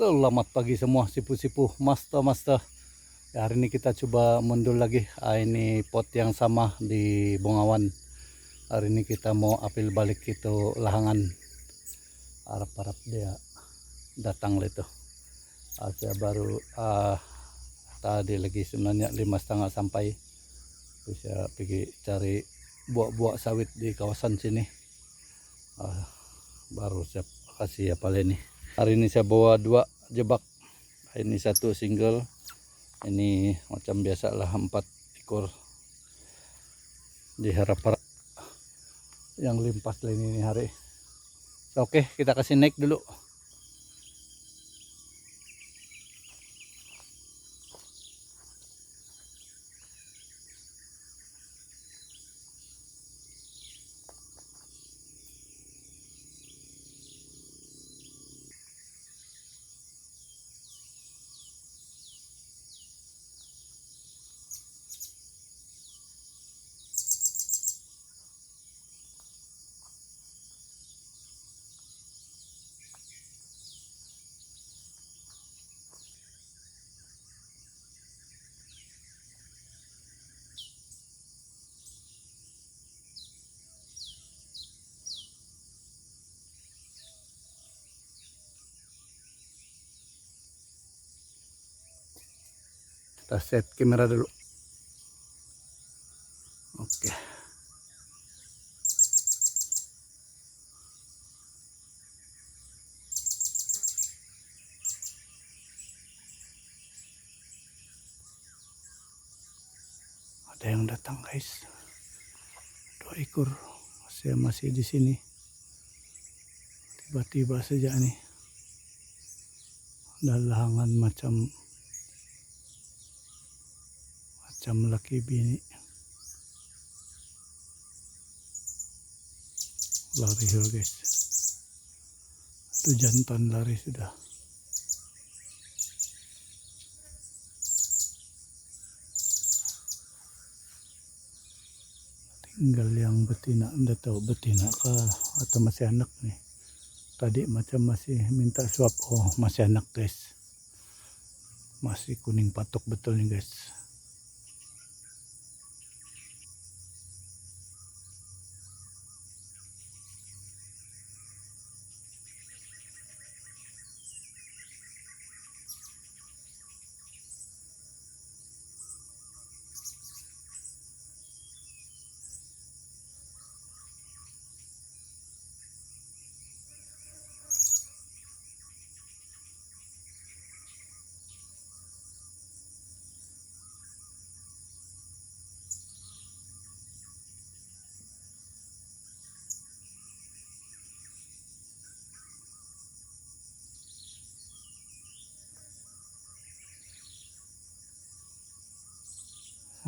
Selamat pagi semua sipu-sipu master-master. Ya, Hari ini kita coba mundur lagi. Ah, Ini pot yang sama di Bongawan Hari ini kita mau apel balik itu lahangan. Harap-harap dia datang itu. Ah, Saya baru ah, tadi lagi sebenarnya lima setengah sampai. Bisa pergi cari buah-buah sawit di kawasan sini. Ah, Baru siap kasih apa ini Hari ini saya bawa dua jebak. Ini satu single. Ini macam biasa lah empat ekor. Diharap-harap yang limpas lain ini hari. Oke, kita kasih naik dulu. Kita set kamera dulu. Oke. Ada yang datang guys. Dua ekor. Saya masih di sini. Tiba-tiba saja nih. Ada macam laki bini. Lari ya guys. Itu jantan lari sudah. Tinggal yang betina anda tahu betina kah atau masih anak nih. Tadi macam masih minta suap oh masih anak guys. Masih kuning patok betul nih guys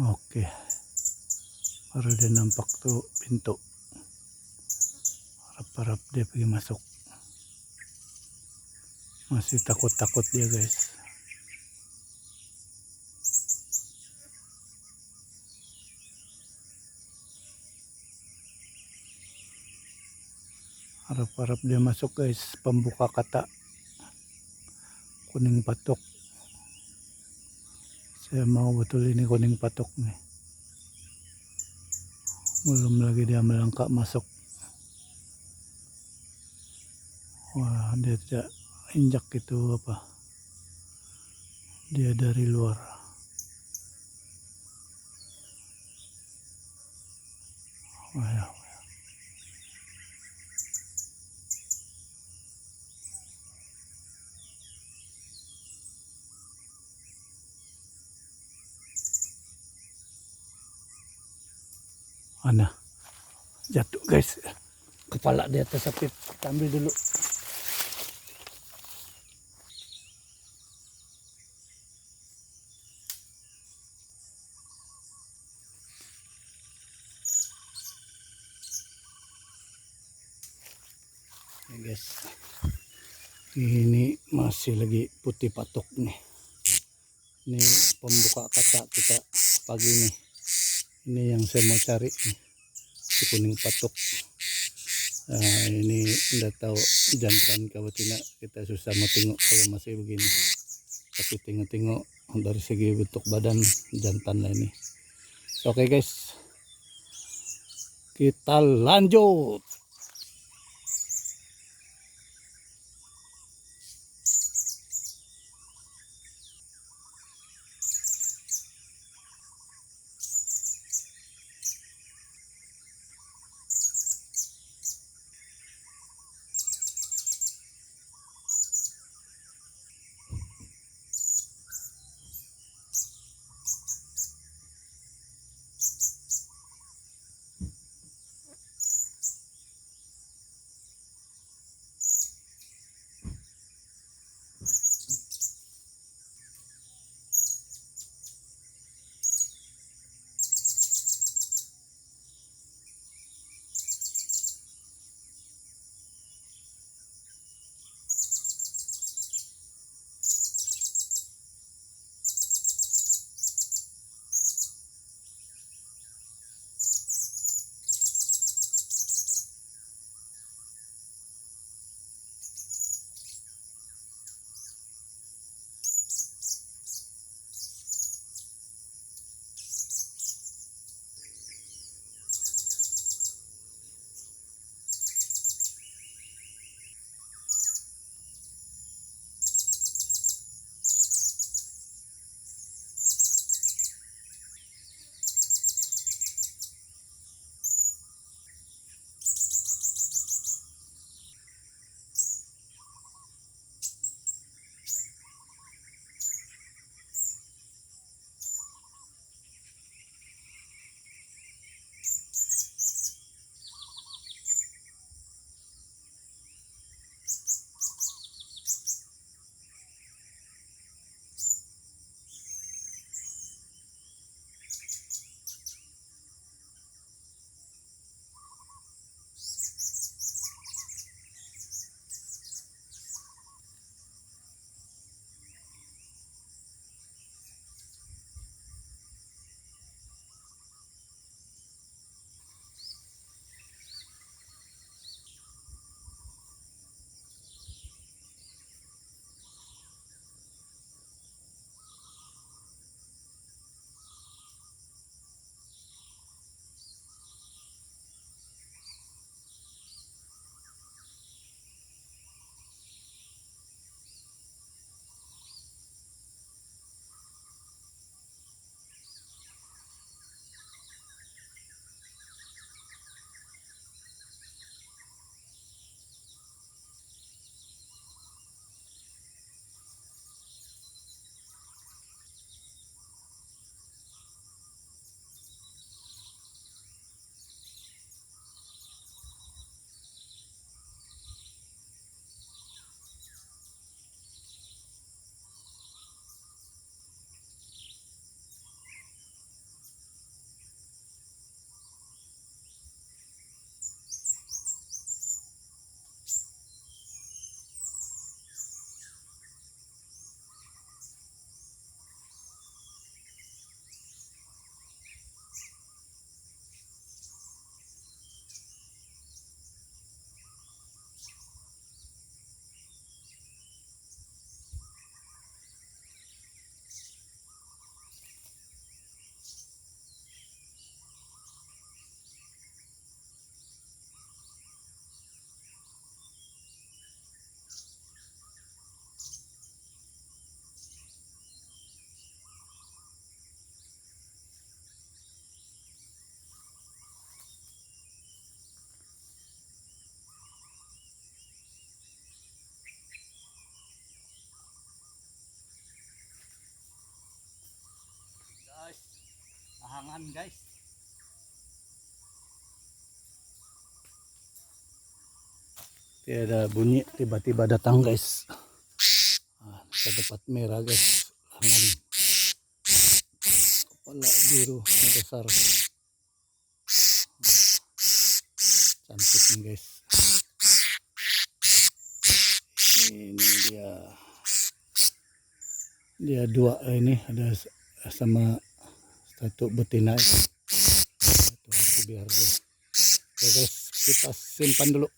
Oke. Baru dia nampak tuh pintu. Harap-harap dia pergi masuk. Masih takut-takut dia guys. Harap-harap dia masuk guys. Pembuka kata. Kuning patok. Saya mau betul ini kuning patok nih. Belum lagi dia melangkah masuk. Wah, dia tidak injak itu apa. Dia dari luar. Wah, ya. Ana. Jatuh guys. Kepala di atas sapit. Kita ambil dulu. Ya guys. Ini masih lagi putih patok nih. Ini pembuka kata kita pagi nih ini yang saya mau cari si kuning patok Ah, ini tidak tahu jantan kah betina kita susah mau tengok kalau masih begini. Tapi tengok-tengok dari segi bentuk badan jantan lah ini. Oke guys. Kita lanjut ahangan guys. Tiada bunyi tiba-tiba datang guys. Ah, kita dapat merah guys. Ahangan kepala biru yang besar. Cantik nih guys. Ini dia. Dia dua ini ada sama satu betina itu satu biar oke guys kita simpan dulu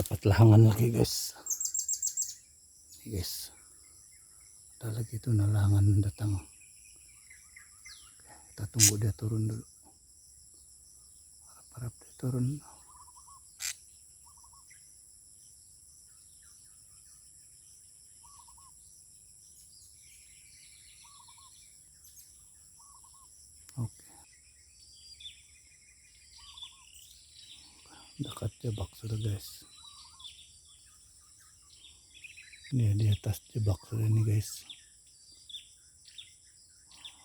dapat lahangan lagi guys guys. Ada lagi itu nalangan datang. Oke, kita tunggu dia turun dulu. Harap-harap dia turun. Dekat jebak sudah guys. Ini di atas jebak ini guys.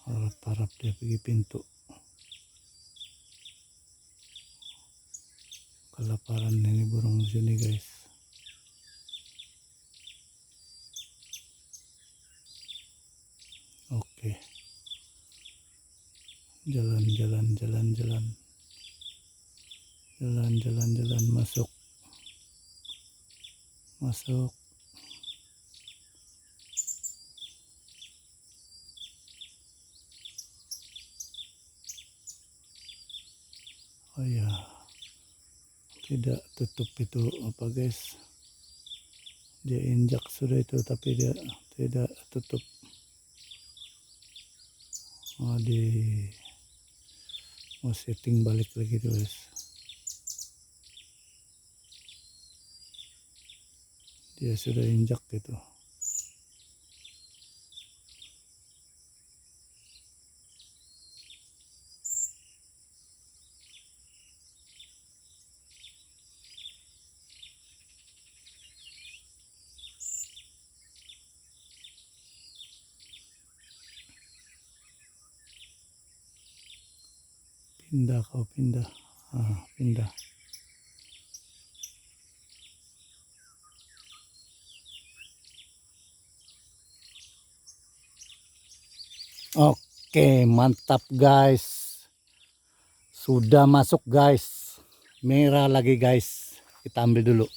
Harap-harap dia pergi pintu. Kelaparan ini burung di sini guys. Oke. Jalan, jalan, jalan, jalan. Jalan, jalan, jalan masuk. Masuk. Oh ya. Tidak tutup itu apa guys. Dia injak sudah itu tapi dia tidak tutup. Oh, di mau setting balik lagi tuh guys. Dia sudah injak gitu. Pindah kau pindah. Ah, pindah. Oke, mantap guys. Sudah masuk guys. Merah lagi guys. Kita ambil dulu.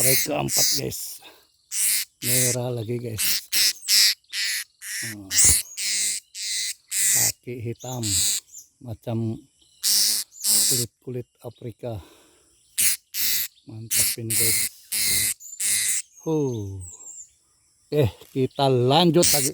Strike keempat guys. Merah lagi guys. Hmm. Kaki hitam macam kulit-kulit Afrika. Mantap ini guys. Huh. Eh, kita lanjut lagi.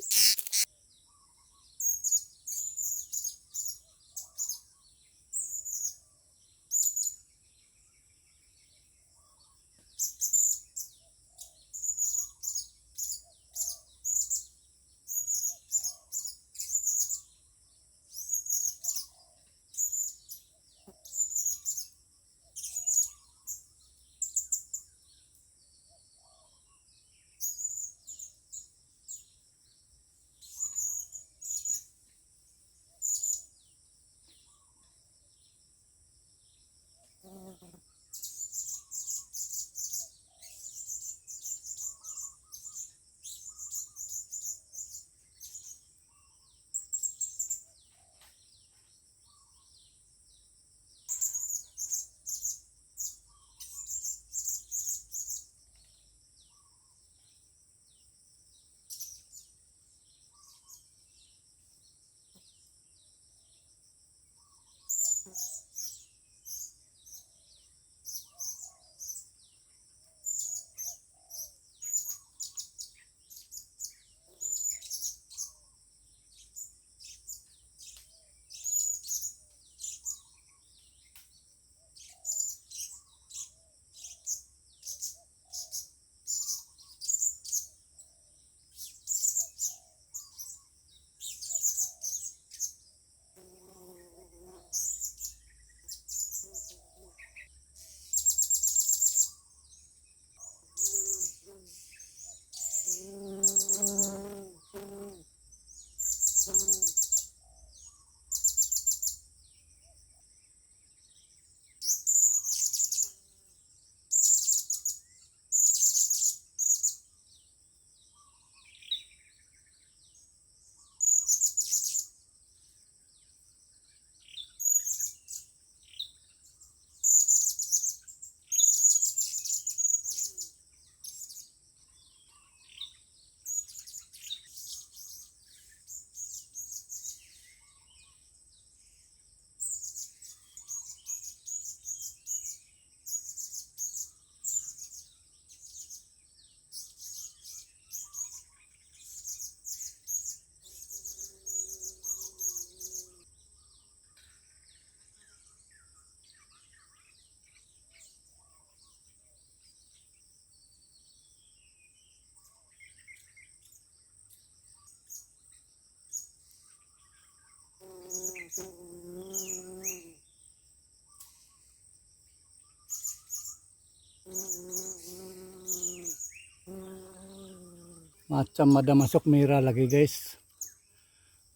Macam ada masuk merah lagi guys.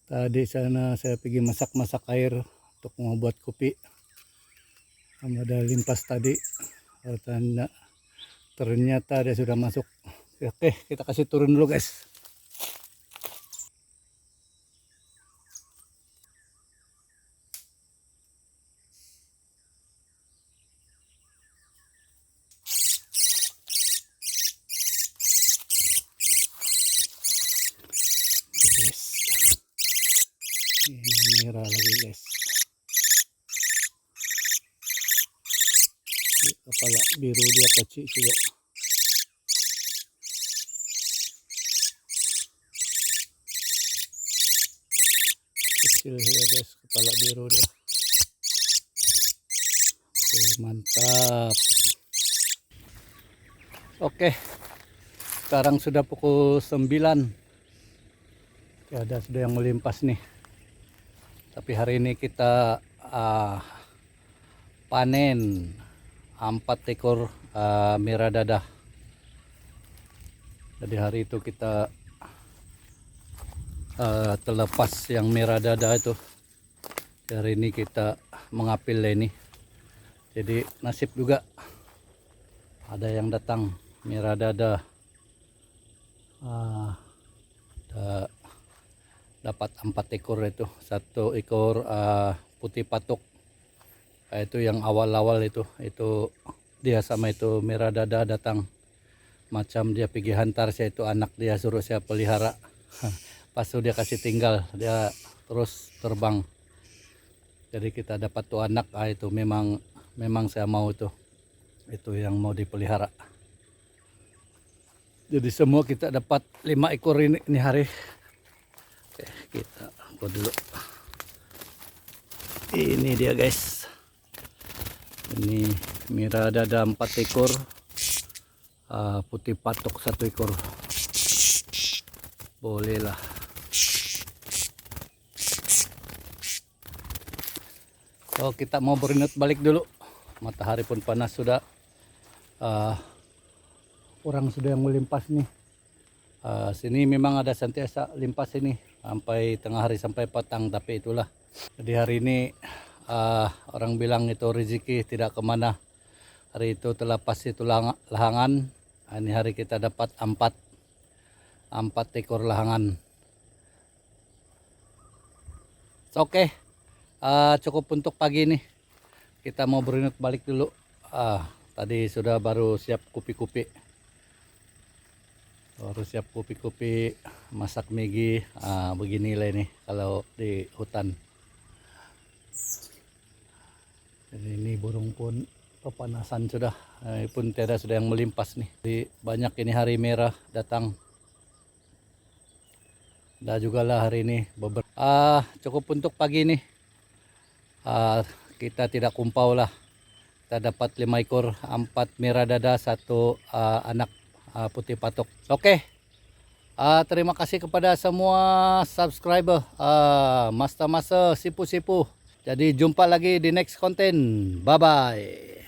Tadi sana saya pergi masak-masak air untuk membuat kopi. Ada limpas tadi. Ternyata dia sudah masuk. Oke, kita kasih turun dulu. Guys. Ini merah lagi guys. Di Kepala biru dia kecil juga. Kecil ya guys, kepala biru dia. Oke, mantap. Oke. Sekarang sudah pukul 9. Ya, ada sudah yang melimpas nih. Tapi hari ini kita ah, panen empat ekor ah, merah dadah. Jadi hari itu kita ah, terlepas yang merah dadah itu. Hari ini kita mengapil ini. Jadi nasib juga ada yang datang merah dadah. Ah, da- dapat empat ekor itu satu ekor ah, putih patok Ah, itu yang awal-awal itu itu dia sama itu merah dada datang macam dia pergi hantar saya itu anak dia suruh saya pelihara pas dia kasih tinggal dia terus terbang jadi kita dapat tuh anak ah, itu memang memang saya mau itu itu yang mau dipelihara jadi semua kita dapat lima ekor ini, ini hari Oke, kita buat dulu. Ini dia guys. Ini merah dada empat ekor. Ah, putih patok satu ekor. Boleh So kita mau berinut balik dulu. Matahari pun panas sudah. Ah, orang sudah yang melimpas nih. Ah, sini memang ada sentiasa limpas ini sampai tengah hari sampai petang tapi itulah jadi hari ini ah, orang bilang itu rezeki tidak ke mana hari itu terlepas itu lang- lahangan Ah, ini hari kita dapat empat empat ekor lahangan oke Ah, cukup untuk pagi ini kita mau berinut balik dulu. Ah, tadi sudah baru siap kupi-kupi baru siap kopi-kopi masak megi ah, beginilah ini kalau di hutan. Jadi ini burung pun kepanasan sudah. Ini pun tiada sudah yang melimpas nih. Jadi banyak ini hari merah datang. Dah juga lah hari ini beber ah cukup untuk pagi ini ah, kita tidak kumpau lah kita dapat lima ekor empat merah dada satu ah, anak ah, putih patok. Oke. Ah, terima kasih kepada semua subscriber. Ah, Master Master sipu-sipu. Jadi jumpa lagi di next konten. Bye bye.